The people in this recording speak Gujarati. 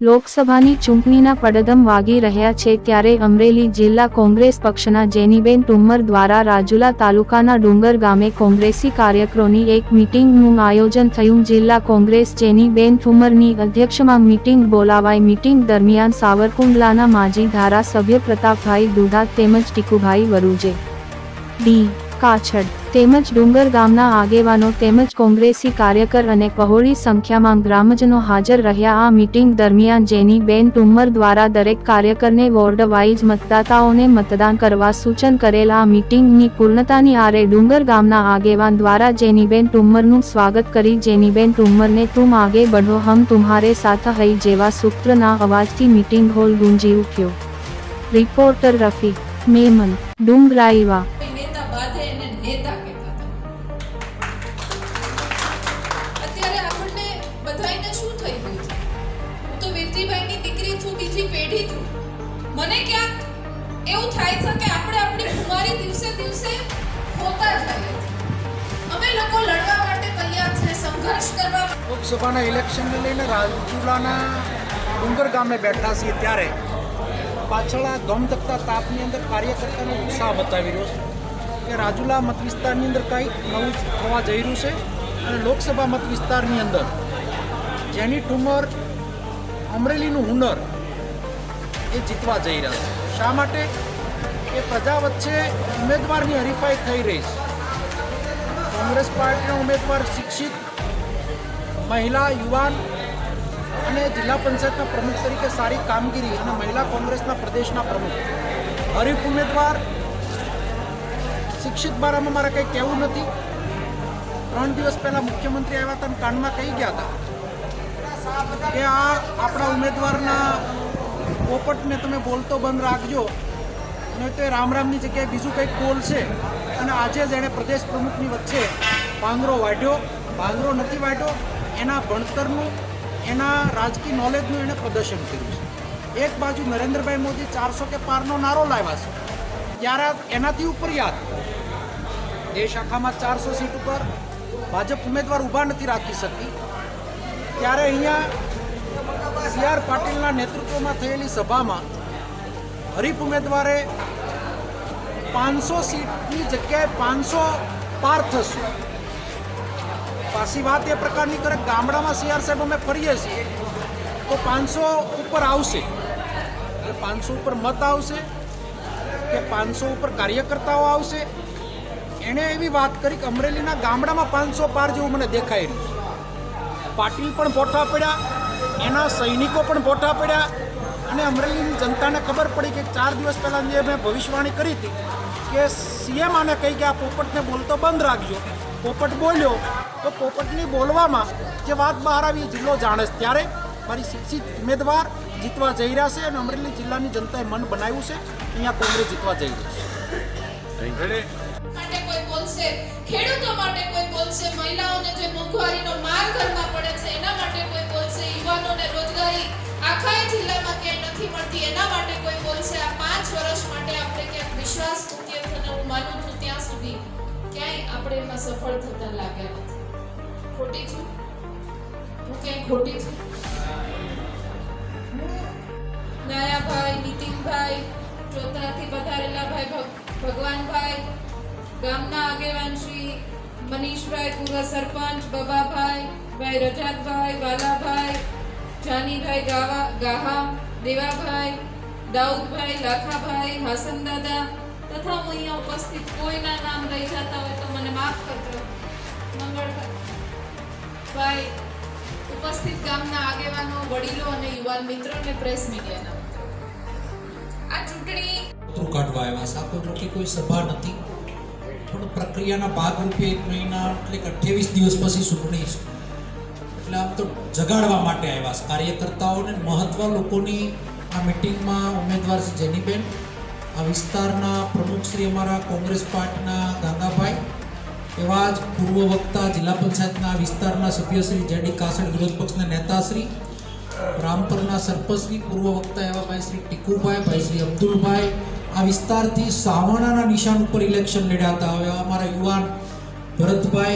લોકસભાની ચૂંટણીના પડદમ વાગી રહ્યા છે ત્યારે અમરેલી જિલ્લા કોંગ્રેસ પક્ષના જેનીબેન ટુમ્મર દ્વારા રાજુલા તાલુકાના ડુંગર ગામે કોંગ્રેસી કાર્યક્રોની એક મીટિંગનું આયોજન થયું. જિલ્લા કોંગ્રેસ જેનીબેન ઠુમ્મરની અધ્યક્ષમાં મીટિંગ બોલાવાઈ. મીટિંગ દરમિયાન સાવરકુંડલાના માજી ધારાસભ્ય પ્રતાપભાઈ દુધા તેમજ ટીકુભાઈ વરુજે. ડી. કાછડ, તેમજ ડુંગર ગામના આગેવાનો તેમજ કોંગ્રેસી કાર્યકર અને પહોળી સંખ્યામાં ગ્રામજનો હાજર રહ્યા આ મીટિંગ દરમિયાન જેની બેન ટુમ્મર દ્વારા દરેક કાર્યકરને વોર્ડ વાઇઝ મતદાતાઓને મતદાન કરવા સૂચન કરેલ આ મીટિંગની પૂર્ણતાની આરે ડુંગર ગામના આગેવાન દ્વારા જેનીબેન ટુમ્મરનું સ્વાગત કરી જેનીબેન ટુમ્મરને તુમ આગે બઢો, હમ તુમ્હારે સાથ હૈ જેવા સૂત્રના અવાજથી મીટિંગ હોલ ગુંજી ઉઠ્યો. રિપોર્ટર રફીક મેમન, ડુંગરાઈવા પેઢી છું. મને ક્યાંક એવું થાય છે કે આપણે આપણી કુમારી દિવસે દિવસે હોતા જઈએ અમે લોકો લડવા માટે તૈયાર છે, સંઘર્ષ કરવા લોકસભાના ઇલેક્શનને લઈને રાજુલાના ડુંગર ગામે બેઠા છીએ ત્યારે પાછળ આ ધમધકતા તાપની અંદર કાર્યકર્તાનો ઉત્સાહ બતાવી રહ્યો છે કે રાજુલા મત વિસ્તારની અંદર કંઈક નવું થવા જઈ રહ્યું છે અને લોકસભા મત વિસ્તારની અંદર જેની ઠુમર અમરેલીનું હુનર એ જીતવા જઈ રહ્યા છે. શા માટે? એ પ્રજા વચ્ચે ઉમેદવારની હરીફાઈ થઈ રહી છે. કોંગ્રેસ પાર્ટીના ઉમેદવાર, શિક્ષિત, મહિલા, યુવાન અને જિલ્લા પંચાયતના પ્રમુખ તરીકે સારી કામગીરી અને મહિલા કોંગ્રેસના પ્રદેશના પ્રમુખ. હરીફ ઉમેદવાર, શિક્ષિત બારામાં મારે કંઈ કહેવું નથી. ત્રણ દિવસ પહેલાં મુખ્યમંત્રી આવ્યા હતા કાનમાં કહી ગયા હતા કે આ આપણા ઉમેદવારના પોપટને તમે બોલતો બંધ રાખજો. નહીં તો રામ રામની જગ્યાએ બીજું કંઈક બોલશે. અને આજે જ એણે પ્રદેશ પ્રમુખની વચ્ચે ભાંગરો વાઢ્યો. ભાંગરો નથી વાઢ્યો. એના ભણતરનું, એના રાજકીય નોલેજનું એણે પ્રદર્શન કર્યું છે. એક બાજુ નરેન્દ્રભાઈ મોદી ચારસો કે પારનો નારો લાવ્યા છે. ત્યારે એનાથી ઉપર યાદ. દેશ આખામાં ચારસો સીટ ઉપર ભાજપ ઉમેદવાર ઊભા નથી રાખી શકી. ત્યારે અહીંયા સી આર પાટીલના નેતૃત્વમાં થયેલી સભામાં હરીફ ઉમેદવારે પાંચસો સીટની જગ્યાએ પાંચસો પાર થશે. પાછી વાત એ પ્રકારની કરે ગામડામાં સીઆર સાહેબ અમે ફરીએ છીએ, તો પાંચસો ઉપર આવશે. એટલે પાંચસો ઉપર મત આવશે કે પાંચસો ઉપર કાર્યકર્તાઓ આવશે. એણે એવી વાત કરી કે અમરેલીના ગામડામાં પાંચસો પાર જેવું મને દેખાઈ રહ્યું પાટીલ પણ પોઠા પડ્યા. એના સૈનિકો પણ પોઠા પડ્યા અને અમરેલીની જનતાને ખબર પડી કે ચાર દિવસ પહેલાં જે મેં ભવિષ્યવાણી કરી હતી કે સીએમ આને કહી કે આ પોપટને બોલતો બંધ રાખજો. પોપટ બોલ્યો. તો પોપટની બોલવામાં જે વાત બહાર આવી એ જિલ્લો જાણે છે. ત્યારે મારી શિક્ષિત ઉમેદવાર જીતવા જઈ રહ્યા છે અને અમરેલી જિલ્લાની જનતાએ મન બનાવ્યું છે. અહીંયા કોંગ્રેસ જીતવા જઈ રહી છે. માટે કોઈ બોલશે? ખેડૂતો માટે કોઈ બોલશે? મહિલાઓને જે મોંઘવારીનો માર ઘરમાં પડે છે એના માટે કોઈ યુવાનોને રોજગારી આખા જિલ્લામાં ક્યાંય નથી મળતી. એના માટે કોઈ બોલશે આ પાંચ વર્ષ માટે આપણે ક્યાંક વિશ્વાસ મૂકીએ છીએ હું માનું છું ત્યાં સુધી ક્યાંય આપણે એમાં સફળ થતા લાગ્યા નથી. ખોટી છું? હું ક્યાંય ખોટી છું? નાયાભાઈ, નીતિનભાઈ ચોથાથી વધારેલા ભાઈ ભગ- ભગવાનભાઈ, ગામના આગેવાન શ્રી મનીષભાઈ પૂર્વ સરપંચ, બબાભાઈ, ભાઈ રજાતભાઈ, વાલાભાઈ જાનીભાઈ ગાવા ગાહા દેવાભાઈ, દાઉદભાઈ, લાખાભાઈ હાસન દાદા તથા હું અહીંયા ઉપસ્થિત કોઈના નામ લઈ જતા હોય તો મને માફ કરજો. મંગળભાઈ ઉપસ્થિત ગામના આગેવાનો, વડીલો અને યુવાન મિત્રો અને પ્રેસ મીડિયાના આ ચૂંટણી કાઢવા આવ્યા છે. કોઈ કોઈ સભા નથી. પણ પ્રક્રિયાના ભાગરૂપે એક મહિના એટલે કે અઠ્યાવીસ દિવસ પછી ચૂંટણી એટલે આમ તો જગાડવા માટે આવ્યા છે. કાર્યકર્તાઓને મહત્વ લોકોની આ મિટિંગમાં ઉમેદવાર છે જેનીબેન. આ વિસ્તારના પ્રમુખ શ્રી અમારા કોંગ્રેસ પાર્ટીના ગાંગાભાઈ. એવા જ પૂર્વ વક્તા જિલ્લા પંચાયતના વિસ્તારના સભ્ય શ્રી જેડી કાસડ વિરોધ પક્ષના નેતાશ્રી રામપરના સરપંચશ્રી પૂર્વ વક્તા એવા ભાઈ શ્રી ટીકુભાઈ, ભાઈ શ્રી અબ્દુલભાઈ. આ વિસ્તારથી સાવણાના નિશાન ઉપર ઇલેક્શન લડ્યા હતા. હવે અમારા યુવાન ભરતભાઈ